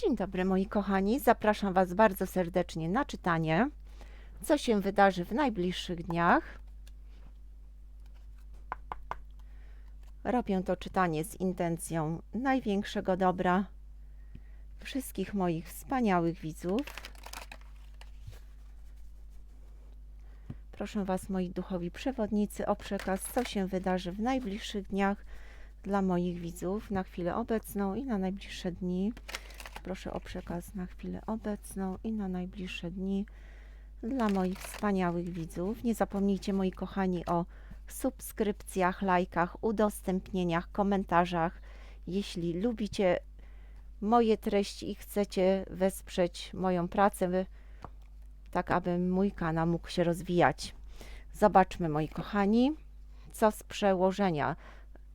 Dzień dobry moi kochani, zapraszam Was bardzo serdecznie na czytanie, co się wydarzy w najbliższych dniach. Robię to czytanie z intencją największego dobra wszystkich moich wspaniałych widzów. Proszę Was, moi duchowi przewodnicy, o przekaz, co się wydarzy w najbliższych dniach dla moich widzów na chwilę obecną i na najbliższe dni. Proszę o przekaz na chwilę obecną i na najbliższe dni dla moich wspaniałych widzów. Nie zapomnijcie, moi kochani, o subskrypcjach, lajkach, udostępnieniach, komentarzach. Jeśli lubicie moje treści i chcecie wesprzeć moją pracę, tak aby mój kanał mógł się rozwijać. Zobaczmy, moi kochani, co z przełożenia.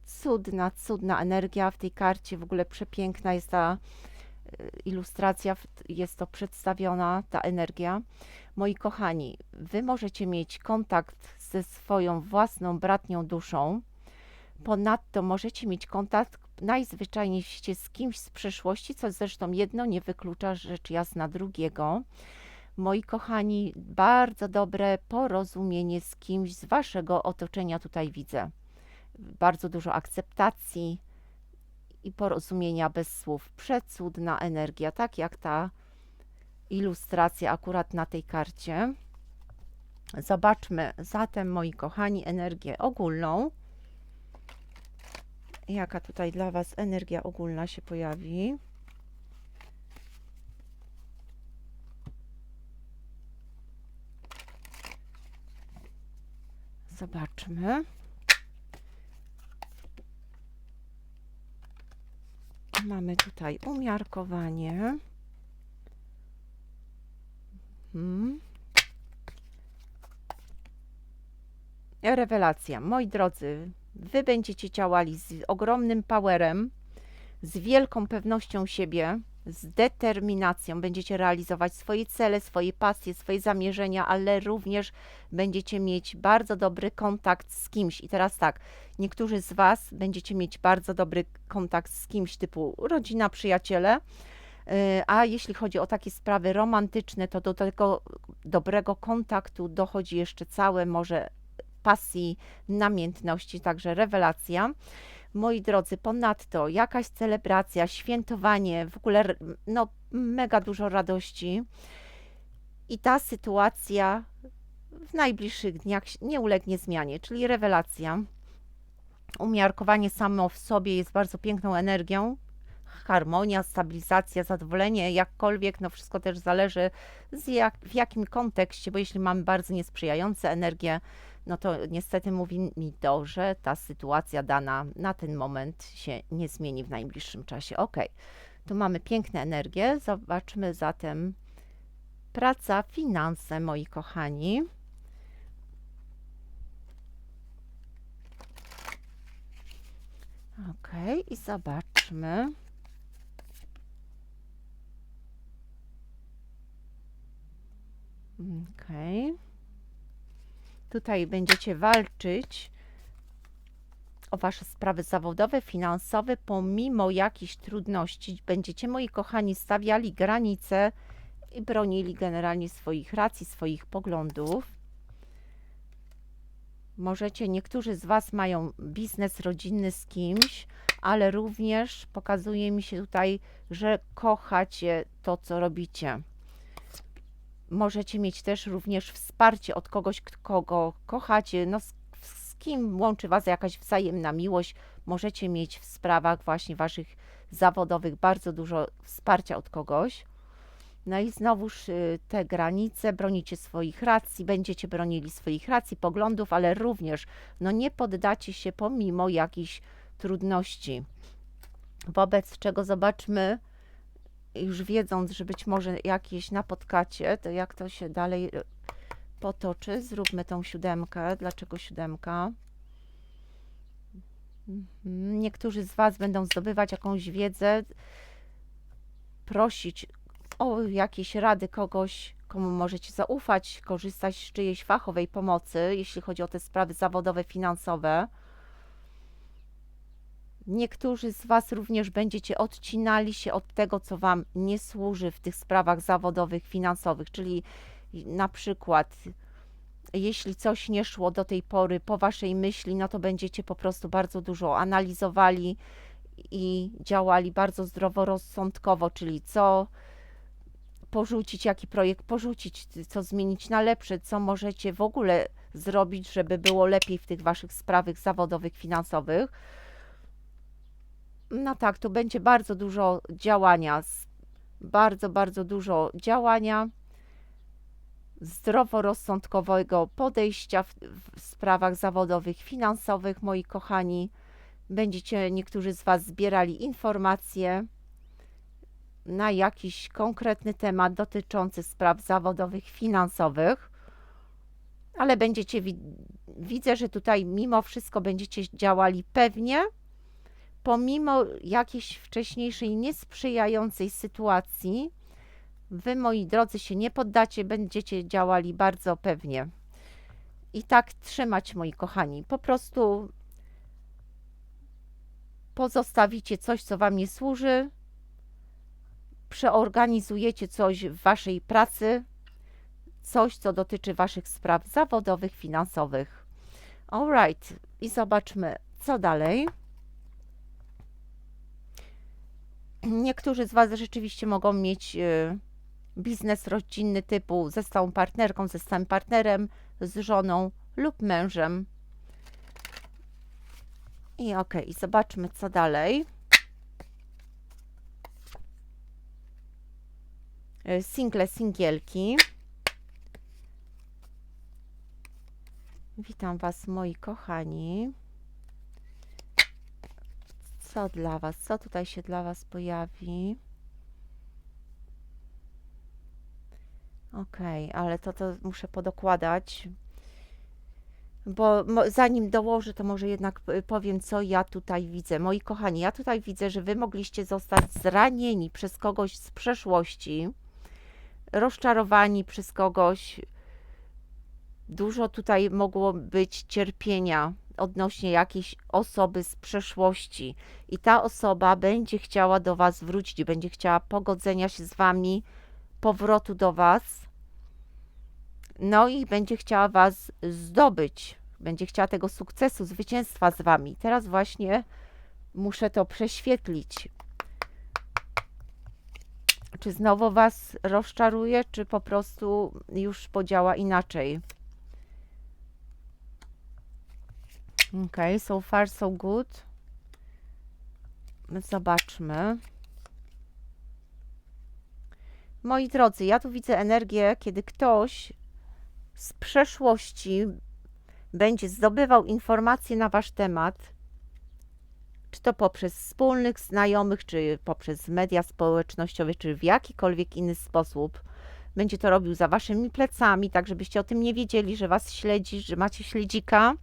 Cudna, cudna energia w tej karcie, w ogóle przepiękna jest ta ilustracja, jest to przedstawiona, ta energia. Moi kochani, Wy możecie mieć kontakt ze swoją własną bratnią duszą. Ponadto możecie mieć kontakt najzwyczajniej z kimś z przeszłości, co zresztą jedno nie wyklucza rzecz jasna drugiego. Moi kochani, bardzo dobre porozumienie z kimś z Waszego otoczenia tutaj widzę. Bardzo dużo akceptacji, i porozumienia bez słów. Przecudna energia, tak jak ta ilustracja akurat na tej karcie. Zobaczmy zatem, moi kochani, energię ogólną. Jaka tutaj dla Was energia ogólna się pojawi? Zobaczmy. Mamy tutaj umiarkowanie. Hmm. Rewelacja. Moi drodzy, Wy będziecie działali z ogromnym powerem, z wielką pewnością siebie, z determinacją będziecie realizować swoje cele, swoje pasje, swoje zamierzenia, ale również będziecie mieć bardzo dobry kontakt z kimś. I teraz tak, niektórzy z Was będziecie mieć bardzo dobry kontakt z kimś typu rodzina, przyjaciele. Y, a jeśli chodzi o takie sprawy romantyczne, to do tego dobrego kontaktu dochodzi jeszcze całe może pasji, namiętności, także rewelacja. Moi drodzy, ponadto jakaś celebracja, świętowanie, w ogóle no, mega dużo radości. I ta sytuacja w najbliższych dniach nie ulegnie zmianie, czyli rewelacja. Umiarkowanie samo w sobie jest bardzo piękną energią. Harmonia, stabilizacja, zadowolenie, jakkolwiek, no wszystko też zależy jak, w jakim kontekście, bo jeśli mamy bardzo niesprzyjające energie, no to niestety mówi mi to, że ta sytuacja dana na ten moment się nie zmieni w najbliższym czasie. Ok, tu mamy piękne energie. Zobaczmy zatem praca, finanse, moi kochani. Ok, i zobaczmy. Okej. Okay. Tutaj będziecie walczyć o Wasze sprawy zawodowe, finansowe, pomimo jakichś trudności. Będziecie, moi kochani, stawiali granice i bronili generalnie swoich racji, swoich poglądów. Możecie, niektórzy z Was mają biznes rodzinny z kimś, ale również pokazuje mi się tutaj, że kochacie to, co robicie możecie mieć też również wsparcie od kogoś, kogo kochacie, no z, z kim łączy Was jakaś wzajemna miłość. Możecie mieć w sprawach właśnie Waszych zawodowych bardzo dużo wsparcia od kogoś. No i znowuż y, te granice, bronicie swoich racji, będziecie bronili swoich racji, poglądów, ale również no nie poddacie się pomimo jakichś trudności. Wobec czego zobaczmy, już wiedząc, że być może jakieś napotkacie, to jak to się dalej e, potoczy. Zróbmy tą siódemkę. Dlaczego siódemka? Mhm. Niektórzy z Was będą zdobywać jakąś wiedzę, prosić o jakieś rady kogoś, komu możecie zaufać, korzystać z czyjejś fachowej pomocy, jeśli chodzi o te sprawy zawodowe, finansowe. Niektórzy z Was również będziecie odcinali się od tego, co Wam nie służy w tych sprawach zawodowych, finansowych, czyli na przykład jeśli coś nie szło do tej pory po Waszej myśli, no to będziecie po prostu bardzo dużo analizowali i działali bardzo zdroworozsądkowo, czyli co porzucić, jaki projekt porzucić, co zmienić na lepsze, co możecie w ogóle zrobić, żeby było lepiej w tych Waszych sprawach zawodowych, finansowych. No tak, tu będzie bardzo dużo działania, bardzo, bardzo dużo działania zdroworozsądkowego podejścia w, w sprawach zawodowych, finansowych, moi kochani. Będziecie niektórzy z Was zbierali informacje na jakiś konkretny temat dotyczący spraw zawodowych, finansowych, ale będziecie, wi- widzę, że tutaj mimo wszystko będziecie działali pewnie, pomimo jakiejś wcześniejszej niesprzyjającej sytuacji. Wy, moi drodzy, się nie poddacie, będziecie działali bardzo pewnie. I tak trzymać, moi kochani. Po prostu pozostawicie coś, co Wam nie służy, przeorganizujecie coś w Waszej pracy, coś, co dotyczy Waszych spraw zawodowych, finansowych. Alright, i zobaczmy, co dalej. Niektórzy z Was rzeczywiście mogą mieć y, biznes rodzinny typu ze stałą partnerką, ze stałym partnerem, z żoną lub mężem. I okej, zobaczmy co dalej. Y, Single, singielki. Witam Was, moi kochani. Co dla Was? Co tutaj się dla Was pojawi? Okej, ale to, to muszę podokładać, bo zanim dołożę, to może jednak y, powiem, co ja tutaj widzę. Moi kochani, ja tutaj widzę, że Wy mogliście zostać zranieni przez kogoś z przeszłości, rozczarowani przez kogoś. Dużo tutaj mogło być cierpienia odnośnie jakiejś osoby z przeszłości i ta osoba będzie chciała do Was wrócić, będzie chciała pogodzenia się z Wami, powrotu do Was. No i będzie chciała Was zdobyć, będzie chciała tego sukcesu, zwycięstwa z Wami. Teraz właśnie muszę to prześwietlić. Czy znowu Was rozczaruje, czy po prostu już podziała inaczej? Okay, so far so good. Zobaczmy. Moi drodzy, ja tu widzę energię, kiedy ktoś z przeszłości będzie zdobywał informacje na wasz temat, czy to poprzez wspólnych znajomych, czy poprzez media społecznościowe, czy w jakikolwiek inny sposób. Będzie to robił za waszymi plecami, tak żebyście o tym nie wiedzieli, że was śledzi, że macie śledzika.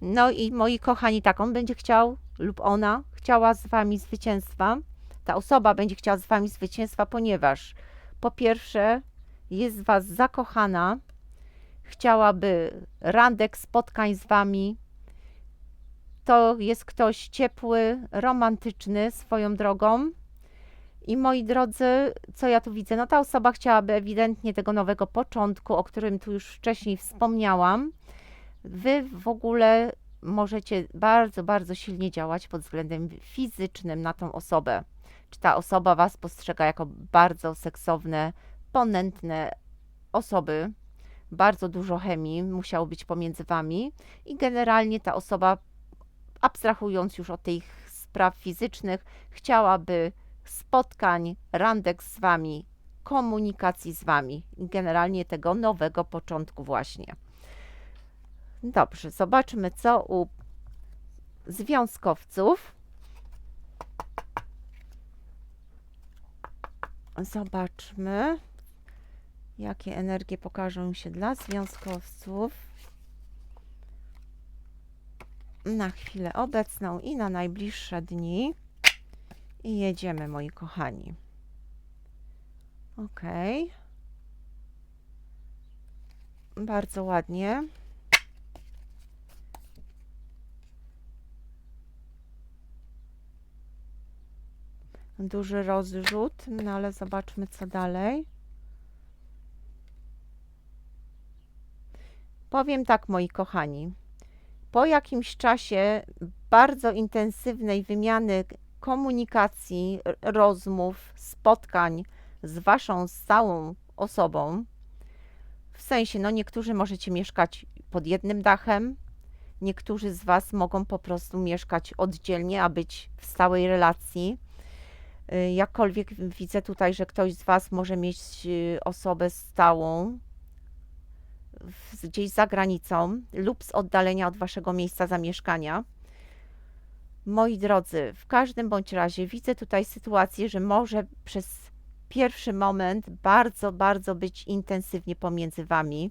No i moi kochani, tak, on będzie chciał lub ona chciała z wami zwycięstwa. Ta osoba będzie chciała z wami zwycięstwa, ponieważ po pierwsze jest w was zakochana, chciałaby randek, spotkań z wami. To jest ktoś ciepły, romantyczny swoją drogą. I moi drodzy, co ja tu widzę? No ta osoba chciałaby ewidentnie tego nowego początku, o którym tu już wcześniej wspomniałam. Wy w ogóle możecie bardzo, bardzo silnie działać pod względem fizycznym na tą osobę. Czy ta osoba Was postrzega jako bardzo seksowne, ponętne osoby? Bardzo dużo chemii musiało być pomiędzy Wami i generalnie ta osoba, abstrahując już od tych spraw fizycznych, chciałaby spotkań, randek z Wami, komunikacji z Wami i generalnie tego nowego początku właśnie. Dobrze, zobaczmy co u związkowców. Zobaczmy, jakie energie pokażą się dla związkowców na chwilę obecną i na najbliższe dni. I jedziemy, moi kochani. Ok. Bardzo ładnie. duży rozrzut, no ale zobaczmy co dalej. Powiem tak, moi kochani. Po jakimś czasie bardzo intensywnej wymiany komunikacji, rozmów, spotkań z waszą stałą osobą, w sensie, no niektórzy możecie mieszkać pod jednym dachem, niektórzy z was mogą po prostu mieszkać oddzielnie, a być w stałej relacji. Y, Jakkolwiek widzę tutaj, że ktoś z was może mieć y, osobę stałą, gdzieś za granicą lub z oddalenia od waszego miejsca zamieszkania. Moi drodzy, w każdym bądź razie widzę tutaj sytuację, że może przez pierwszy moment bardzo, bardzo być intensywnie pomiędzy wami.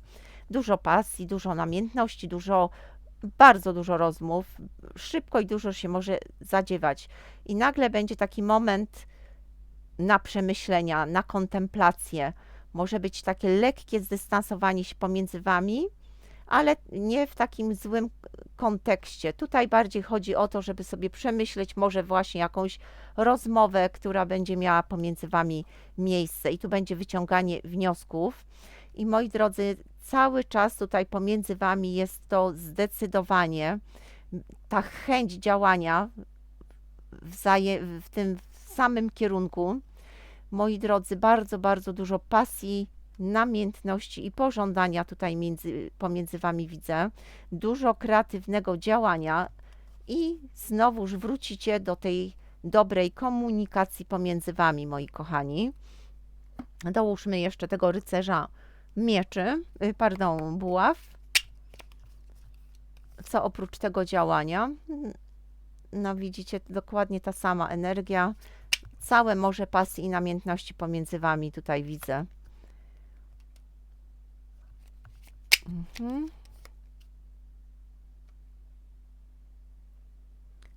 Dużo pasji, dużo namiętności, dużo, bardzo dużo rozmów. Szybko i dużo się może zadziewać. I nagle będzie taki moment na przemyślenia, na kontemplację może być takie lekkie zdystansowanie się pomiędzy wami, ale nie w takim złym kontekście. Tutaj bardziej chodzi o to, żeby sobie przemyśleć może właśnie jakąś rozmowę, która będzie miała pomiędzy wami miejsce i tu będzie wyciąganie wniosków. I moi drodzy, cały czas tutaj pomiędzy wami jest to zdecydowanie, ta chęć działania w tym samym kierunku moi drodzy, bardzo, bardzo dużo pasji, namiętności i pożądania tutaj między, pomiędzy Wami widzę, dużo kreatywnego działania i znowuż wrócicie do tej dobrej komunikacji pomiędzy Wami, moi kochani. Dołóżmy jeszcze tego rycerza mieczy, y, pardon, buław. Co oprócz tego działania? No widzicie, dokładnie ta sama energia, całe morze pasji i namiętności pomiędzy wami tutaj widzę. Mhm.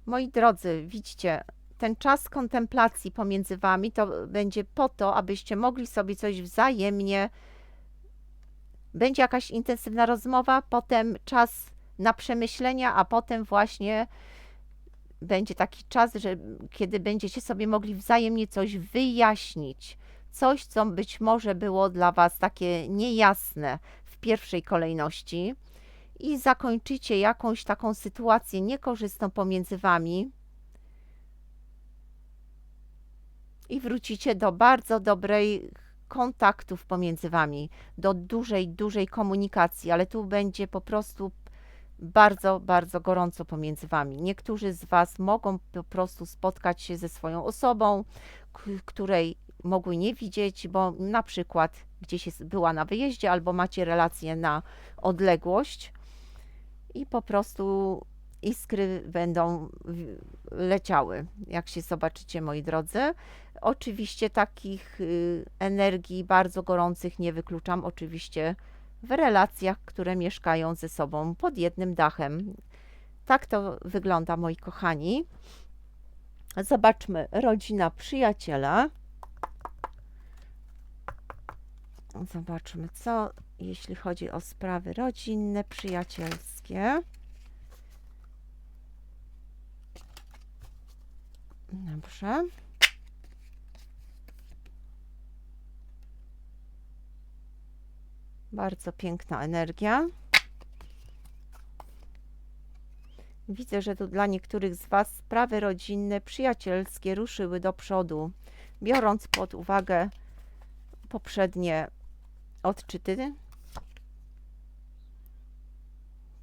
Moi drodzy, widzicie, ten czas kontemplacji pomiędzy wami to będzie po to, abyście mogli sobie coś wzajemnie. Będzie jakaś intensywna rozmowa, potem czas na przemyślenia, a potem właśnie będzie taki czas, że kiedy będziecie sobie mogli wzajemnie coś wyjaśnić, coś, co być może było dla Was takie niejasne pierwszej kolejności, i zakończycie jakąś taką sytuację niekorzystną pomiędzy Wami i wrócicie do bardzo dobrej kontaktów pomiędzy Wami, do dużej, dużej komunikacji, ale tu będzie po prostu bardzo, bardzo gorąco pomiędzy Wami. Niektórzy z Was mogą po prostu spotkać się ze swoją osobą, której mogły nie widzieć, bo na przykład gdzieś jest, była na wyjeździe albo macie relację na odległość i po prostu iskry będą leciały, jak się zobaczycie, moi drodzy. Oczywiście takich y, energii bardzo gorących nie wykluczam, oczywiście w relacjach, które mieszkają ze sobą pod jednym dachem. Tak to wygląda, moi kochani. Zobaczmy, rodzina, przyjaciele. Zobaczmy, co jeśli chodzi o sprawy rodzinne, przyjacielskie. Dobrze. Bardzo piękna energia. Widzę, że tu dla niektórych z Was sprawy rodzinne, przyjacielskie ruszyły do przodu, biorąc pod uwagę poprzednie odczyty.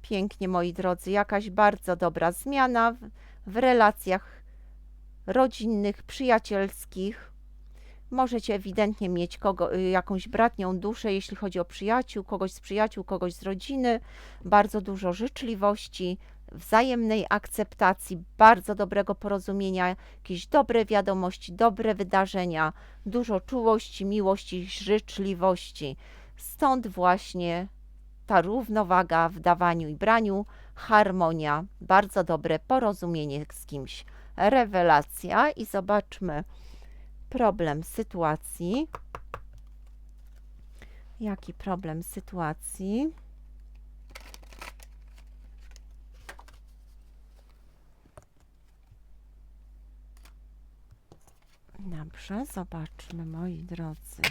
Pięknie, moi drodzy, jakaś bardzo dobra zmiana w, w relacjach rodzinnych, przyjacielskich. Możecie ewidentnie mieć kogo, y, jakąś bratnią duszę, jeśli chodzi o przyjaciół, kogoś z przyjaciół, kogoś z rodziny. Bardzo dużo życzliwości, wzajemnej akceptacji, bardzo dobrego porozumienia, jakieś dobre wiadomości, dobre wydarzenia, dużo czułości, miłości, życzliwości. Stąd właśnie ta równowaga w dawaniu i braniu, harmonia, bardzo dobre porozumienie z kimś, rewelacja i zobaczmy problem sytuacji. Jaki problem sytuacji? Dobrze, zobaczmy, moi drodzy.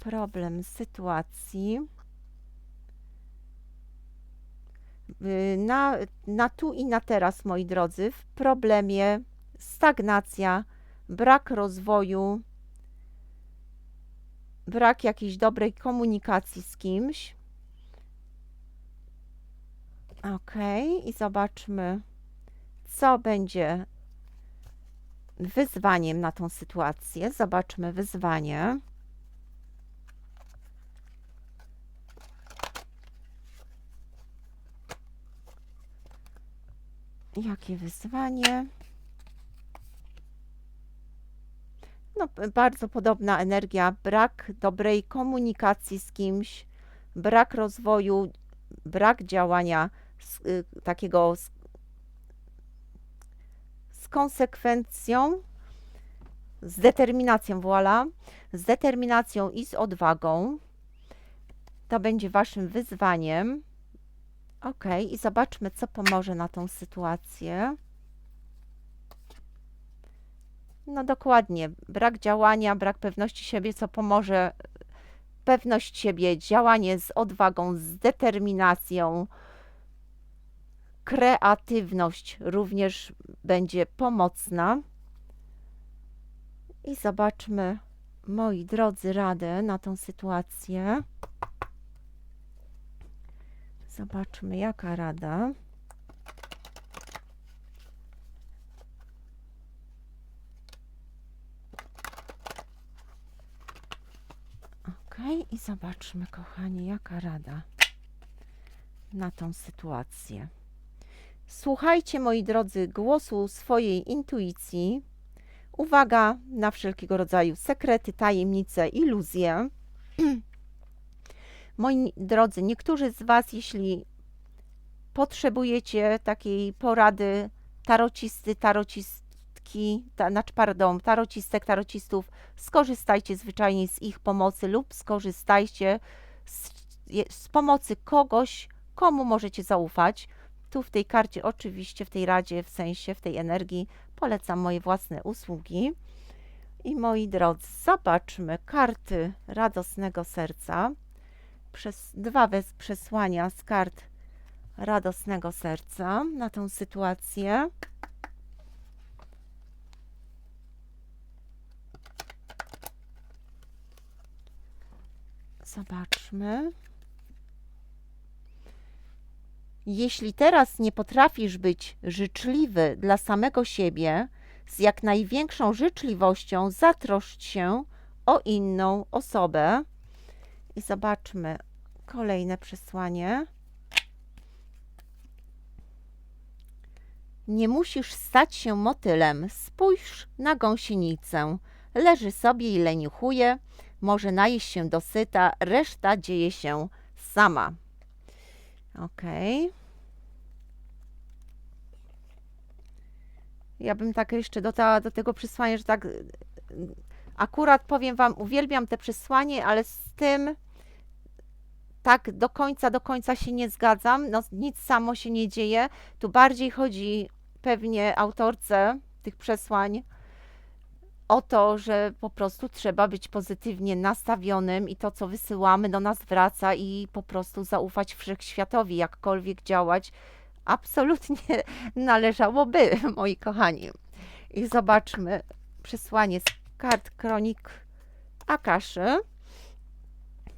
Problem sytuacji. Y, Na, na tu i na teraz, moi drodzy, w problemie stagnacja, brak rozwoju, brak jakiejś dobrej komunikacji z kimś. Ok, i zobaczmy, co będzie wyzwaniem na tą sytuację. Zobaczmy wyzwanie. Jakie wyzwanie? No, bardzo podobna energia, brak dobrej komunikacji z kimś, brak rozwoju, brak działania y, takiego z, konsekwencją, z determinacją, voilà, z determinacją i z odwagą. To będzie waszym wyzwaniem. Ok, i zobaczmy, co pomoże na tą sytuację. No dokładnie, brak działania, brak pewności siebie, co pomoże pewność siebie, działanie z odwagą, z determinacją, kreatywność również będzie pomocna. I zobaczmy, moi drodzy, radę na tą sytuację. Zobaczmy, jaka rada. Ok, i zobaczmy, kochani, jaka rada na tą sytuację. Słuchajcie, moi drodzy, głosu swojej intuicji. Uwaga na wszelkiego rodzaju sekrety, tajemnice, iluzje. Moi drodzy, niektórzy z Was, jeśli potrzebujecie takiej porady tarocisty, tarocistki, ta, znaczy, pardon, tarocistek, tarocistów, skorzystajcie zwyczajnie z ich pomocy lub skorzystajcie z, z pomocy kogoś, komu możecie zaufać. Tu w tej karcie, oczywiście, w tej radzie, w sensie, w tej energii, polecam moje własne usługi. I moi drodzy, zobaczmy karty radosnego serca. Przez dwa przesłania z kart radosnego serca na tą sytuację. Zobaczmy. Jeśli teraz nie potrafisz być życzliwy dla samego siebie, z jak największą życzliwością zatroszcz się o inną osobę. I zobaczmy kolejne przesłanie. Nie musisz stać się motylem. Spójrz na gąsienicę. Leży sobie i leniuchuje. Może najeść się dosyta, reszta dzieje się sama. Okej. Ja bym tak jeszcze dodała do tego przesłania, że tak akurat powiem Wam, uwielbiam te przesłanie, ale z tym tak do końca, do końca się nie zgadzam. No, nic samo się nie dzieje. Tu bardziej chodzi pewnie autorce tych przesłań o to, że po prostu trzeba być pozytywnie nastawionym i to, co wysyłamy, do nas wraca i po prostu zaufać wszechświatowi, jakkolwiek działać. Absolutnie należałoby, moi kochani. I zobaczmy przesłanie z kart kronik Akaszy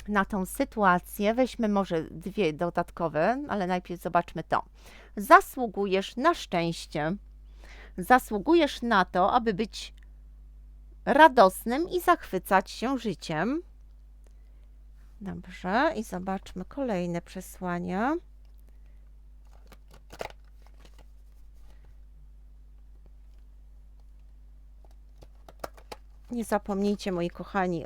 na tą sytuację. Weźmy może dwie dodatkowe, ale najpierw zobaczmy to. Zasługujesz na szczęście. Zasługujesz na to, aby być radosnym i zachwycać się życiem. Dobrze, i zobaczmy kolejne przesłania. Nie zapomnijcie, moi kochani,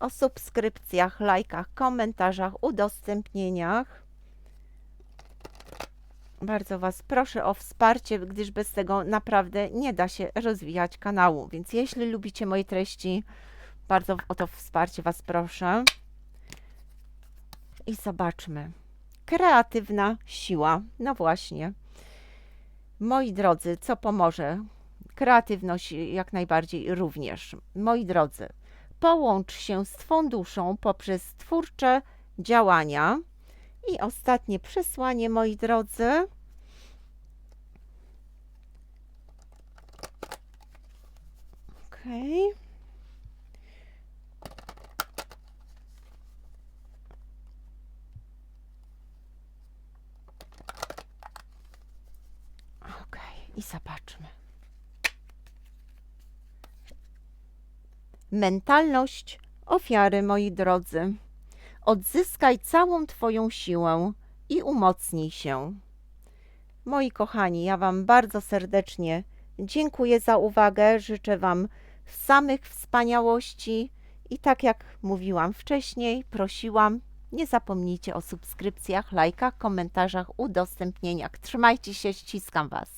o subskrypcjach, lajkach, komentarzach, udostępnieniach. Bardzo Was proszę o wsparcie, gdyż bez tego naprawdę nie da się rozwijać kanału. Więc jeśli lubicie moje treści, bardzo o to wsparcie Was proszę. I zobaczmy. Kreatywna siła. No właśnie. Moi drodzy, co pomoże? kreatywność jak najbardziej również. Moi drodzy, połącz się z Twą duszą poprzez twórcze działania. I ostatnie przesłanie, moi drodzy. Okej. Okej, i zobaczmy. Mentalność ofiary, moi drodzy. Odzyskaj całą Twoją siłę i umocnij się. Moi kochani, ja Wam bardzo serdecznie dziękuję za uwagę. Życzę Wam samych wspaniałości i tak jak mówiłam wcześniej, prosiłam, nie zapomnijcie o subskrypcjach, lajkach, komentarzach, udostępnieniach. Trzymajcie się, ściskam Was.